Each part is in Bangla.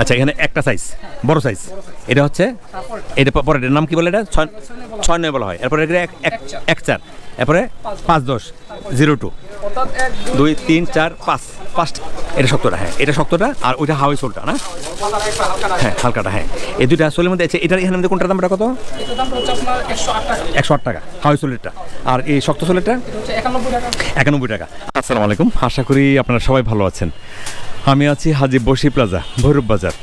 আচ্ছা এখানে একটা সাইজ বড় সাইজ এটা হচ্ছে, এটা পরে এটার নাম কি বলে এটা? ছয় নয় বলা হয়। এরপরে এখানে এক চার। এরপরে পাঁচ দশ জিরো টু দুই, তিন, চার, পাঁচ। পাঁচটা। এটা শক্তটা হ্যাঁ। এটা শক্তটা আর ওইটা হাওয়াই সোলটা না? হ্যাঁ হালকাটা হ্যাঁ। এই দুইটা সোলের মধ্যে আছে এটার এখানে মধ্যে কোনটার দামটা কত? একশো আট টাকা, হাওয়াই সোলেরটা আর এই শক্ত সোলেরটা একানব্বই টাকা। আসসালামু আলাইকুম। আশা করি আপনারা সবাই ভালো আছেন। আমি আছি হাজি বসি প্লাজা, ভৈরব বাজার।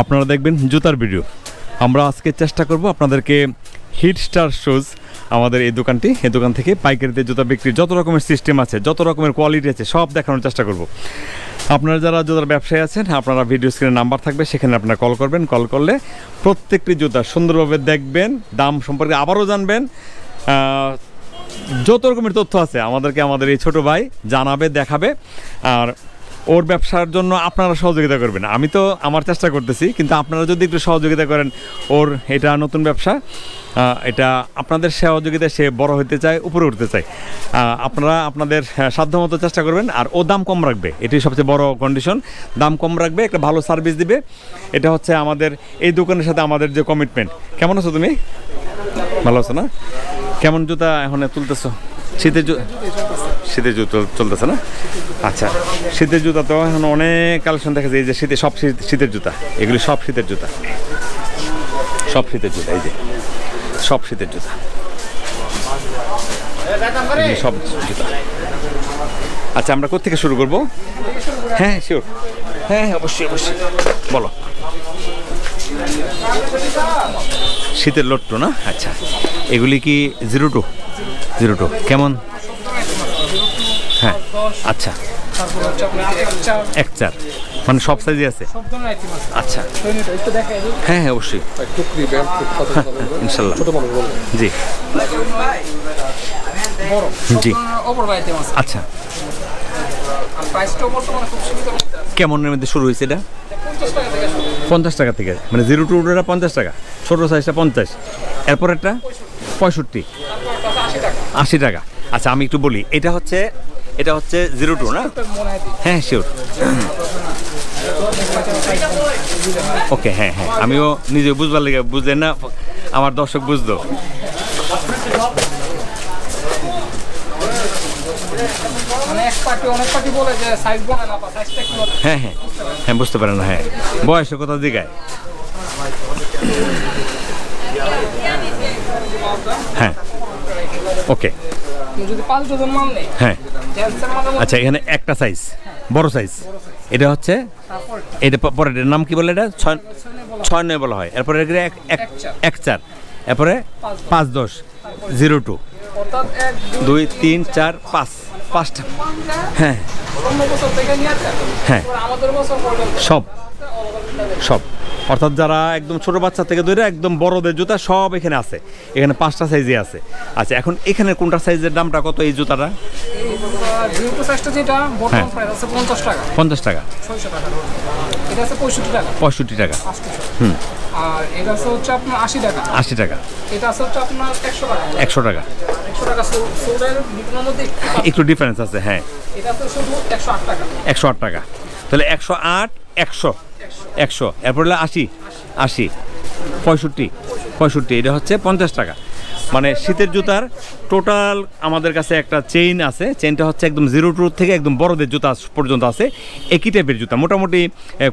আপনারা দেখবেন জুতার ভিডিও। আমরা আজকে চেষ্টা করব আপনাদেরকে হিট স্টার শুজ আমাদের এই দোকানটি এই দোকান থেকে পাইকারিতে জুতা বিক্রির যত রকমের সিস্টেম আছে, যত রকমের কোয়ালিটি আছে, সব দেখানোর চেষ্টা করব। আপনারা যারা জুতার ব্যবসায়ী আছেন, আপনারা ভিডিও স্ক্রিনে নাম্বার থাকবে, সেখানে আপনারা কল করবেন। কল করলে প্রত্যেকটি জুতা সুন্দরভাবে দেখবেন, দাম সম্পর্কে আবারও জানবেন। যত রকমের তথ্য আছে, আমাদেরকে আমাদের এই ছোট ভাই জানাবে, দেখাবে। আর ওর ব্যবসার জন্য আপনারা সহযোগিতা করবেন। আমি তো আমার চেষ্টা করতেছি, কিন্তু আপনারা যদি একটু সহযোগিতা করেন ওর এটা নতুন ব্যবসা এটা আপনাদের সহযোগিতায় সে বড় হতে চায়, উপরে উঠতে চায়। আপনারা আপনাদের সাধ্যমতো চেষ্টা করবেন, আর ও দাম কম রাখবে। এটাই সবচেয়ে বড় কন্ডিশন দাম কম রাখবে, একটা ভালো সার্ভিস দিবে। এটা হচ্ছে আমাদের, এই দোকানের সাথে আমাদের যে কমিটমেন্ট কেমন আছো তুমি? ভালো আছো না? কেমন জুতা এখন তুলতেছো? শীতের জু শীতের জুতো চলতেছে না? আচ্ছা শীতের জুতা তো এখন অনেক কালেকশন দেখা যায়। এই যে শীতে সব শীত- শীতের জুতা, এগুলি সব শীতের জুতা। সব শীতের জুতা, এই যে, সব শীতের জুতা। সব জুতা। আচ্ছা আমরা কোথেকে শুরু করব? হ্যাঁ শিওর হ্যাঁ হ্যাঁ অবশ্যই অবশ্যই। বলো। শীতের লট্টু না? আচ্ছা এগুলি কি জিরো টু? Zero two. কেমন? হ্যাঁ আচ্ছা। এক চার। মানে সব সাইজে আছে? আচ্ছা। হ্যাঁ হ্যাঁ অবশ্যই। ইনশাল্লাহ। জি। জি। আচ্ছা। কেমনের মধ্যে শুরু হয়েছে এটা? পঞ্চাশ টাকা থেকে মানে জিরো টু ওটা পঞ্চাশ টাকা। ছোটো সাইজটা পঞ্চাশ। এরপর একটা পঁয়ষট্টি আশি টাকা। আচ্ছা আমি একটু বলি এটা হচ্ছে এটা হচ্ছে জিরো টু না? হয় শিওর ওকে হ্যাঁ হ্যাঁ আমিও নিজে বুঝবার লেগে বুঝলেন না? আমার দর্শক বুঝতো। মানে হ্যাঁ হ্যাঁ হ্যাঁ বুঝতে পারেন না হ্যাঁ। বয়সের কথা দিঘায় হ্যাঁ ওকে হ্যাঁ। আচ্ছা এখানে একটা সাইজ বড় সাইজ এটা হচ্ছে এটা প- পরে নাম কি বলে এটা? ছয় ছয় নয় বলা হয়। এরপরে এক চার। এরপরে পাঁচ দশ। জিরো টু দুই তিন চার পাঁচ। পাঁচটা। হ্যাঁ। হ্যাঁ। সব। সব। অর্থাৎ যারা একদম ছোট বাচ্চা থেকে ধরে একদম বড়দের জুতা সব এখানে আছে। এখানে পাঁচটা সাইজে আছে। আচ্ছা এখন এখানে কোনটা সাইজের দামটা কত এই জুতাটা? হ্যাঁ। পঞ্চাশ টাকা। পঁয়ষট্টি টাকা। হুম। আর এটা হচ্ছে আপনার আশি টাকা। আশি টাকা। এটা হচ্ছে আপনার একশো টাকা। একশো একটু ডিফারেন্স আছে হ্যাঁ। এটা আছে শুধু একশো আট টাকা। একশো আট টাকা। তাহলে একশো আট একশো। একশো। এরপর হলো আশি। আশি। পঁয়ষট্টি। পঁয়ষট্টি, এটা হচ্ছে পঞ্চাশ টাকা। মানে শীতের জুতার টোটাল আমাদের কাছে একটা চেইন আছে। চেইনটা হচ্ছে একদম জিরো টু থেকে একদম বড়দের জুতা পর্যন্ত আছে। একই টাইপের জুতা। মোটামুটি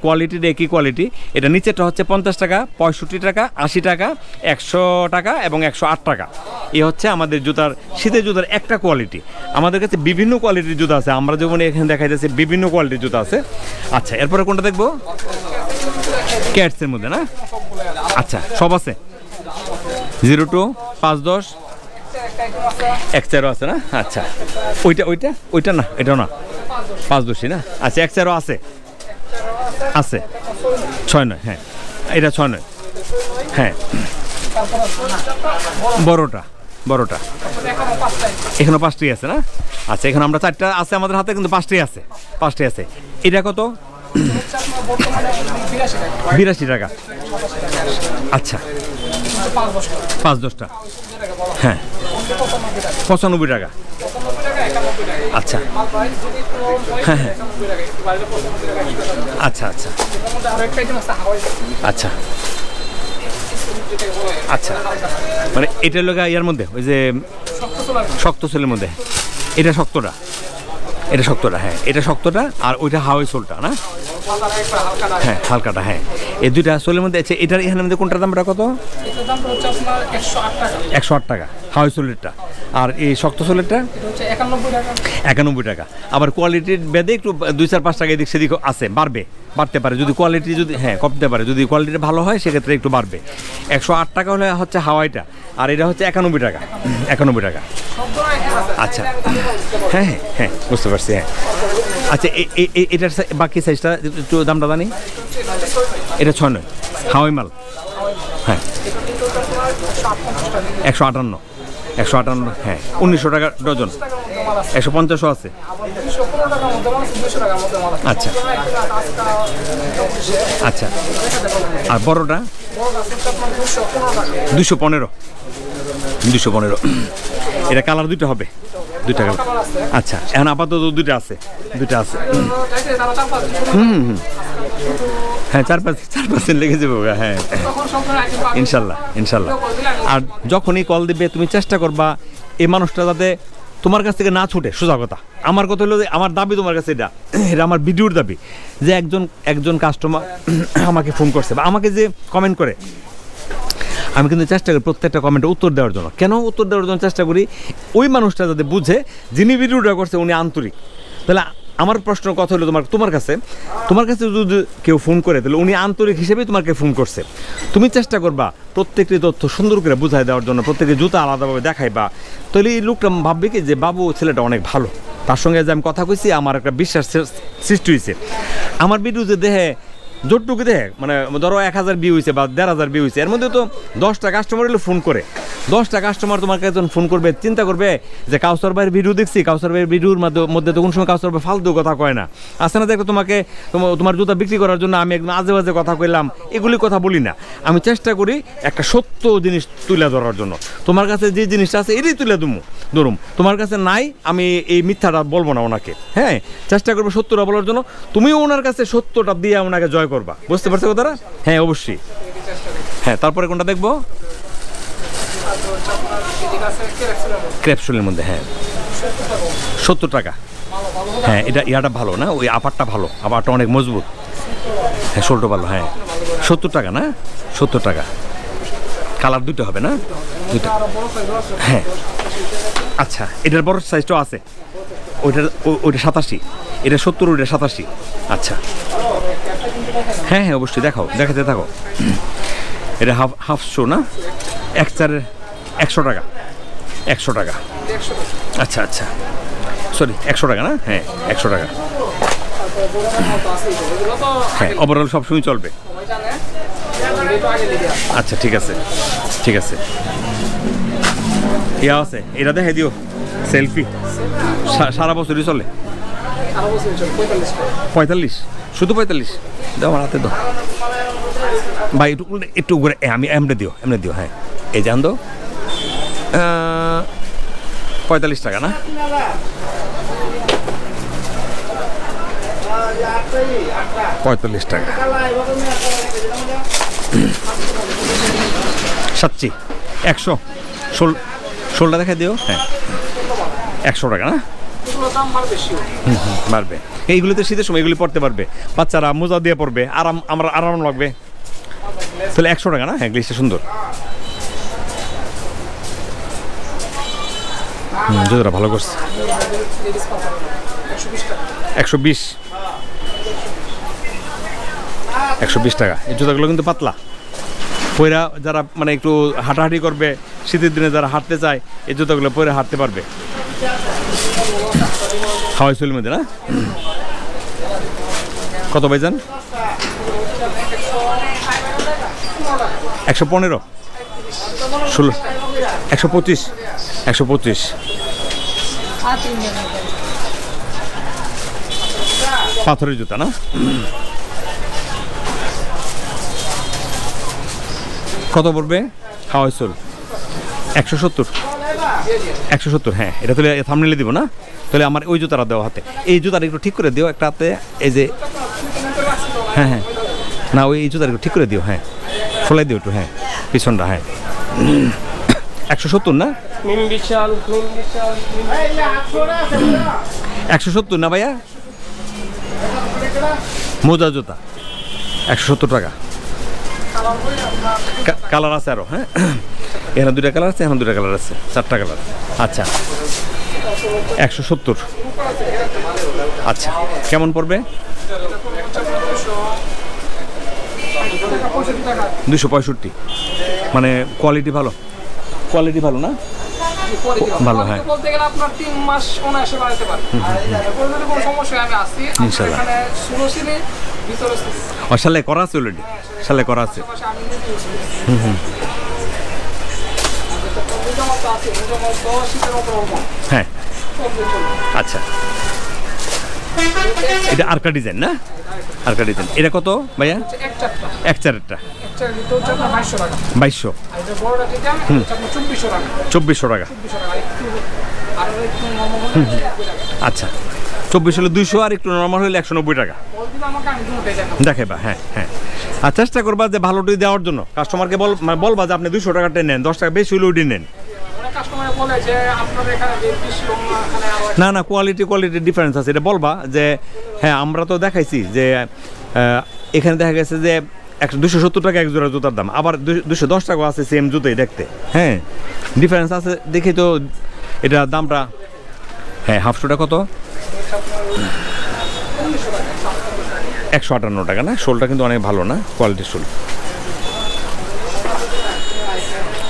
কোয়ালিটির একই কোয়ালিটি এটা নিচেরটা হচ্ছে পঞ্চাশ টাকা, পঁয়ষট্টি টাকা, আশি টাকা, একশো টাকা এবং একশো আট টাকা। এই হচ্ছে আমাদের জুতার, শীতের জুতার একটা কোয়ালিটি আমাদের কাছে বিভিন্ন কোয়ালিটির জুতা আছে। আমরা যেমন এখানে দেখা যাচ্ছে বিভিন্ন কোয়ালিটির জুতা আছে। আচ্ছা এরপরে কোনটা দেখব? ক্যাটসের মধ্যে, না? আচ্ছা সব আছে। জিরো টু, পাঁচ দশ, এক চারও আছে, না? আচ্ছা। ওইটা ওইটা? ওইটা না, এটাও না। পাঁচ দশই, না? আচ্ছা এক আছে। আছে। ছয় নয় হ্যাঁ। এটা ছয় নয়। হ্যাঁ। বড়টা বড়টা। এখনও পাঁচটাই আছে, না? আচ্ছা এখানে আমরা চারটা আছে আমাদের হাতে, কিন্তু পাঁচটাই আছে। পাঁচটাই আছে। এটা কত? বিরাশি টাকা। আচ্ছা। পাঁচ দশটা। হয়। পঁচানব্বই টাকা। আচ্ছা। হয় হ্যাঁ, আচ্ছা আচ্ছা। এটার আচ্ছা। আচ্ছা। মানে এটা লোক ইয়ার মধ্যে ওই যে শক্ত সোলের মধ্যে। এটা শক্তটা। এটা শক্তটা হ্যাঁ। এটা শক্তটা আর ওইটা হাওয়াই সোলটা না? হ্যাঁ হালকাটা হ্যাঁ। এই দুইটা সোলের মধ্যে আছে এটার এখানের মধ্যে কোনটার দামটা কত? একশো আট টাকা। হাওয়াই সোলেরটা আর এই শক্ত সোলেরটা একানব্বই টাকা। একানব্বই টাকা। আবার কোয়ালিটির বেদে একটু দুই চার পাঁচ টাকা এদিক সেদিক আছে বাড়বে। বাড়তে পারে। যদি কোয়ালিটি যদি হ্যাঁ কমতে পারে। যদি কোয়ালিটি ভালো হয়, সেক্ষেত্রে একটু বাড়বে। একশো আট টাকা হলে হচ্ছে হাওয়াইটা, আর এটা হচ্ছে একানব্বই টাকা। একানব্বই টাকা। আচ্ছা। হ্যাঁ হ্যাঁ হ্যাঁ বুঝতে পারছি হ্যাঁ। আচ্ছা এটার বাকি সাইজটা একটু দামটা জানি। এটা ছয় নয়। হাওয়াই মাল। হ্যাঁ। একশো আটান্ন। একশো আটান্ন হ্যাঁ উনিশশো টাকা ডজন। একশো পঞ্চাশও আছে। আচ্ছা। আচ্ছা। আর বড়টা? দুশো পনেরো। দুশো পনেরো। এটা কালার দুইটা হবে। দুইটা কালার। আচ্ছা এখন আপাতত দুইটা আছে। দুইটা আছে। দিন সময় হ্যাঁ চার পাঁচ, চার পার্সেন্ট লেগে যাব হ্যাঁ। ইনশাল্লাহ ইনশাল্লাহ। আর যখনই কল দিবে, তুমি চেষ্টা করবা, এই মানুষটা যাতে তোমার কাছ থেকে না ছুটে, সোজা কথা। আমার কথা হলো যে, আমার দাবি তোমার কাছে এটা। এটা আমার ভিডিওর দাবি যে একজন একজন কাস্টমার আমাকে ফোন করছে বা আমাকে যে কমেন্ট করে। আমি কিন্তু চেষ্টা করি প্রত্যেকটা কমেন্টে উত্তর দেওয়ার জন্য। কেন উত্তর দেওয়ার জন্য চেষ্টা করি? ওই মানুষটা যাতে বুঝে, যিনি ভিডিওটা করছে, উনি আন্তরিক। তাহলে আমার প্রশ্ন কথা হলো তোমার তোমার কাছে। তোমার কাছে যদি কেউ ফোন করে, তাহলে উনি আন্তরিক হিসেবে তোমাকে ফোন করছে। তুমি চেষ্টা করবা প্রত্যেকটি তথ্য সুন্দর করে বুঝাই দেওয়ার জন্য প্রত্যেকে জুতা আলাদাভাবে দেখাইবা। তাহলে এই লোকটা ভাববে কি যে, বাবু, ছেলেটা অনেক ভালো। তার সঙ্গে যে আমি কথা কইছি, আমার একটা বিশ্বাস সৃষ্টি হয়েছে আমার বিরুদ্ধে দেহে জোরটুকু দেখ মানে ধরো এক হাজার বিয়ে হয়েছে বা দেড় হাজার বিয়ে হয়েছে এর মধ্যে তো দশটা কাস্টমার এলে ফোন করে। দশটা কাস্টমার তোমার কাছে ফোন করবে, চিন্তা করবে যে কাউসার ভাইয়ের ভিডিও দেখছি, কাউসার ভাইয়ের ভিডিওর মধ্যে- তো কোন সময় কাউসার ভাই ফালতু কথা কয় না। আসে না দেখো তোমাকে তোমার জুতা বিক্রি করার জন্য আমি একদম আজে বাজে কথা কইলাম, এগুলি কথা বলি না। আমি চেষ্টা করি একটা সত্য জিনিস তুলে ধরার জন্য। তোমার কাছে যে জিনিসটা আছে, এটাই তুলে দুমু ধরুম। তোমার কাছে নাই, আমি এই মিথ্যাটা বলব না ওনাকে। হ্যাঁ চেষ্টা করব সত্যটা বলার জন্য। তুমিও ওনার কাছে সত্যটা দিয়ে ওনাকে জয় করবা। বুঝতে পারছ কথাটা? হ্যাঁ অবশ্যই। হ্যাঁ তারপরে কোনটা দেখব। ক্র্যাপসুলের মধ্যে হ্যাঁ। সত্তর টাকা। হ্যাঁ এটা ইয়াটা ভালো, না? ওই আপারটা ভালো। আপারটা অনেক মজবুত। হ্যাঁ শোলটা ভালো হ্যাঁ। সত্তর টাকা, না? সত্তর টাকা। কালার দুটো হবে, না? দুটো। হ্যাঁ। আচ্ছা এটার বড় সাইজটাও আছে। ওইটার ওইটা সাতাশি। এটা সত্তর, ওইটা সাতাশি। আচ্ছা। হ্যাঁ হ্যাঁ অবশ্যই দেখাও দেখাতে থাকো। এটা হাফ হাফ শো না? এক চার একশো টাকা। একশো টাকা। আচ্ছা আচ্ছা। সরি একশো টাকা না? হ্যাঁ একশো টাকা। হ্যাঁ ওভারঅল সবসময় চলবে। আচ্ছা ঠিক আছে ঠিক আছে। ইয়া আছে এটা দেখে দিও। সেলফি। সারা বছরই চলে। আরও বছর চলে, 45 টাকা। পঁয়তাল্লিশ। শুধু পঁয়তাল্লিশ? দাও আমার হাতে দাও। ভাই, একটু একটু ঘুরে আমি এমনি দিও এমনি দিও হ্যাঁ। এই জান দো পঁয়তাল্লিশ টাকা, না? পঁয়তাল্লিশ টাকা। সাতচি, একশো। ষোল ষোলটা দেখা দিও হ্যাঁ। একশো টাকা, না? আর বেশি হয়। শীতের সময় এগুলি পড়তে পারবে। বাচ্চারা মোজা দিয়ে পড়বে আরাম, আমরা আরাম লাগবে। তাহলে একশো টাকা না? হ্যাঁ গ্লিসটা সুন্দর। জুতোটা ভালো করছে। Ladies পাঁচ হাজার টাকা। 120 টাকা। একশো বিশ। একশো বিশ টাকা। এই জুতাগুলো কিন্তু পাতলা। পয়রা যারা মানে একটু হাঁটাহাঁটি করবে, শীতের দিনে যারা হাঁটতে চায়, এই জুতাগুলো পরে হাঁটতে পারবে। হাওয়াই চুলের মধ্যে, না? কত ভাইজান? একশো পনেরো। ষোলো। একশো পঁচিশ। একশো পঁচিশ। পাথরের জুতা, না? কত পড়বে? হাওয়াই সোল একশো সত্তর। একশো সত্তর হ্যাঁ। এটা তাহলে থামনেলে দিব না? তাহলে আমার ওই জুতাটা দেওয়া হাতে। এই জুতাটা একটু ঠিক করে দিও একটা হাতে এই যে হ্যাঁ হ্যাঁ। না ওই এই জুতাটা একটু ঠিক করে দিও হ্যাঁ। ফোলাই দিও একটু হ্যাঁ। পিছনটা হ্যাঁ। একশো সত্তর না? একশো সত্তর না ভাইয়া? মোজা জুতা। একশো সত্তর টাকা। কালার আছে আরও হ্যাঁ। এখানে দুটা কালার আছে এখানে দুটা কালার আছে চারটা কালার আচ্ছা। একশো সত্তর। আচ্ছা কেমন পড়বে? দুশো পঁয়ষট্টি। মানে কোয়ালিটি ভালো? কোয়ালিটি ভালো না? ভালো, হ্যাঁ। বলতে গেলে আপনার তিন মাস অনায়াসে বাড়াতে পারে। কোনো সমস্যা আমি আসছি ইনশাল্লাহ। এখানে ষোলো সিলি ভিতরে ও সালে করা আছে অলরেডি সালে করা আছে। হুম আমি হ্যাঁ। আচ্ছা। এটা আরকা ডিজাইন না? আরকা ডিজাইন। এটা কত ভাইয়া? এক চারেরটা। বাইশশো আপনার চব্বিশশো টাকা। আচ্ছা। চব্বিশ হলে দুইশো আর একটু নর্মাল হলে একশো নব্বই টাকা। দেখাবো দেখাইবা হ্যাঁ হ্যাঁ। আর চেষ্টা করবা যে ভালোটি দেওয়ার জন্য। কাস্টমারকে বল মানে বলবা যে আপনি দুশো টাকাটা নেন দশ টাকা বেশি হলে ওইটি নেন। না না কোয়ালিটি কোয়ালিটি ডিফারেন্স আছে। এটা বলবা যে হ্যাঁ আমরা তো দেখাইছি যে এখানে দেখা গেছে যে একশো, দুশো সত্তর টাকা এক জোড়া জুতার দাম। আবার দুশো, দশ টাকা আছে সেম জুতোই দেখতে। হ্যাঁ ডিফারেন্স আছে দেখি তো এটা দামটা হ্যাঁ হাফ শোটা কত? একশো আটান্ন টাকা না? শোলটা কিন্তু অনেক ভালো না? কোয়ালিটির শোল।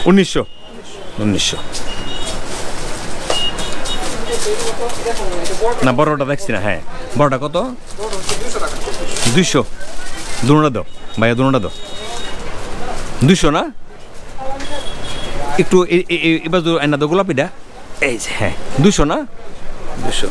উনিশশো। উনিশশো। না, বড়টা দেখছি না হ্যাঁ। বড়টা কত? দুইশো। দুটা দো ভাইয়া দুটা দাও। দুইশো না? একটু এবার আইনা দাও গোলাপিটা। এই যে হ্যাঁ। দুশো না? দুশো